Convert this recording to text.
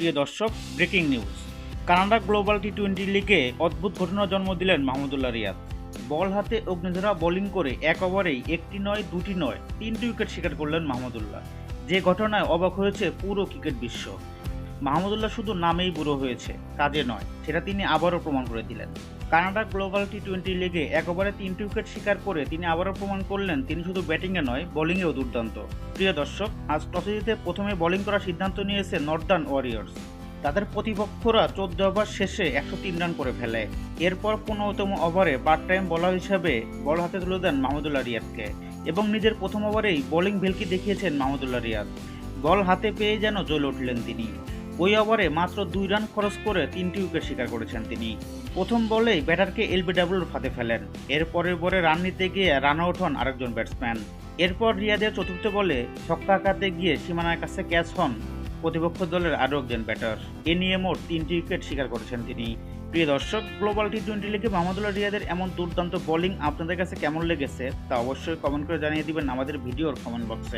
প্রিয় দর্শক breaking news Canada global T twenty লিগে অদ্ভুত ঘটনা জন্ম দিলেন মাহমুদুল্লাহ রিয়াদ। বল হাতে অগ্নিধরা বোলিং করে এক ওভারেই একটি নয়, দুটি নয় তিনটি উইকেট শিকার করলেন মাহমুদুল্লাহ। যে ঘটনায় অবাক হয়েছে পুরো ক্রিকেট বিশ্ব। মাহমুদুল্লাহ শুধু নামেই বুড়ো হয়েছে, কাজে নয়, সেটা তিনি আবারও প্রমাণ করে দিলেন। কানাডা গ্লোবাল টি টোয়েন্টি লিগে একবারে তিনটি উইকেট শিকার করে তিনি আবারও প্রমাণ করলেন তিনি শুধু ব্যাটিংয়ে নয়, বোলিংয়েও দুর্দান্ত। প্রিয় দর্শক, আজ টসে জিতে প্রথমে বোলিং করার সিদ্ধান্ত নিয়েছে নর্দার্ন ওয়ারিয়র্স। তাদের প্রতিপক্ষরা চোদ্দ ওভার শেষে একশো তিন রান করে ফেলে। এরপর পনেরোতম ওভারে পার্ট টাইম বলার হিসাবে বল হাতে তুলে দেন মাহমুদুল্লাহ রিয়াদকে এবং নিজের প্রথম ওভারেই বোলিং ভেলকি দেখিয়েছেন মাহমুদুল্লাহ রিয়াদ। বল হাতে পেয়ে যেন জ্বলে উঠলেন তিনি। ওই ওভারে মাত্র দুই রান খরচ করে তিনটি উইকেট শিকার করেছেন তিনি। প্রথম বলেই ব্যাটারকে এলবিডাব্লিউর ফাঁদে ফেলেন। এর পরের বলে রান নিতে গিয়ে রান আউট হন আরেকজন ব্যাটসম্যান। এরপর রিয়াদের চতুর্থ বলে ছক্কা আঘাতে গিয়ে সীমানার কাছে ক্যাচ হন প্রতিপক্ষ দলের আরও একজন ব্যাটার। এ নিয়ে মোট তিনটি উইকেট শিকার করেছেন তিনি। প্রিয় দর্শক, গ্লোবাল টি টোয়েন্টি লিগে মাহমুদুল্লাহ রিয়াদের এমন দুর্দান্ত বোলিং আপনাদের কাছে কেমন লেগেছে তা অবশ্যই কমেন্ট করে জানিয়ে দিবেন আমাদের ভিডিওর কমেন্ট বক্সে।